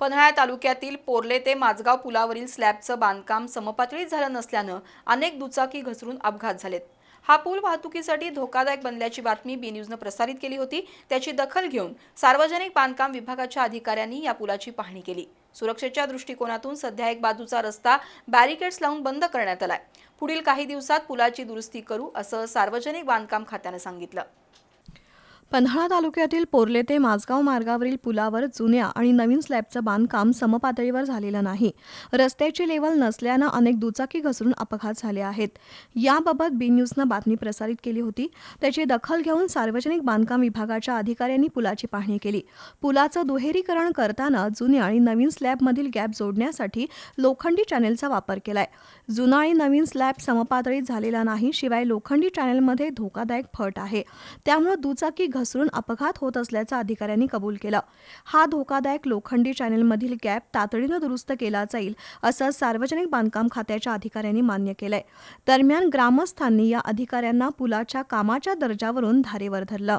पन्हाळा तालुक्यातील पोर्ले ते माझगाव पुलावरील स्लॅबचं बांधकाम समपातळीत झालं नसल्यानं अनेक दुचाकी घसरून अपघात झालेत. हा पूल वाहतुकीसाठी धोकादायक बनल्याची बातमी बी न्यूजनं प्रसारित केली होती. त्याची दखल घेऊन सार्वजनिक बांधकाम विभागाच्या अधिकाऱ्यांनी या पुलाची पाहणी केली. सुरक्षेच्या दृष्टिकोनातून सध्या एक बाजूचा रस्ता बॅरिकेड्स लावून बंद करण्यात आलाय. पुढील काही दिवसात पुलाची दुरुस्ती करू असं सार्वजनिक बांधकाम खात्यानं सांगितलं. पन्हाळा तालुक्यातील पोर्ले ते माझगाव मार्गावरील पुलावर जुन्या आणि नवीन स्लॅबचं बांधकाम समपातळीवर झालेलं नाही. रस्त्याची लेवल नसल्यानं अनेक दुचाकी घसरून अपघात झाले आहेत. याबाबत बी न्यूजनं बातमी प्रसारित केली होती. त्याची दखल घेऊन सार्वजनिक बांधकाम विभागाच्या अधिकाऱ्यांनी पुलाची पाहणी केली. पुलाचं दुहेरीकरण करताना जुन्या आणि नवीन स्लॅबमधील गॅप जोडण्यासाठी लोखंडी चॅनेलचा वापर केलाय. जुना आणि नवीन स्लॅब समपातळीत झालेला नाही शिवाय लोखंडी चॅनेलमध्ये धोकादायक फट आहे. त्यामुळे दुचाकी घसरून अपघात होत असल्याचं अधिकाऱ्यांनी कबूल केलं. हा धोकादायक लोखंडी चॅनेलमधील गॅप तातडीनं दुरुस्त केला जाईल असं सार्वजनिक बांधकाम खात्याच्या अधिकाऱ्यांनी मान्य केलंय. दरम्यान ग्रामस्थांनी या अधिकाऱ्यांना पुलाच्या कामाच्या दर्जावरून धारेवर धरलं.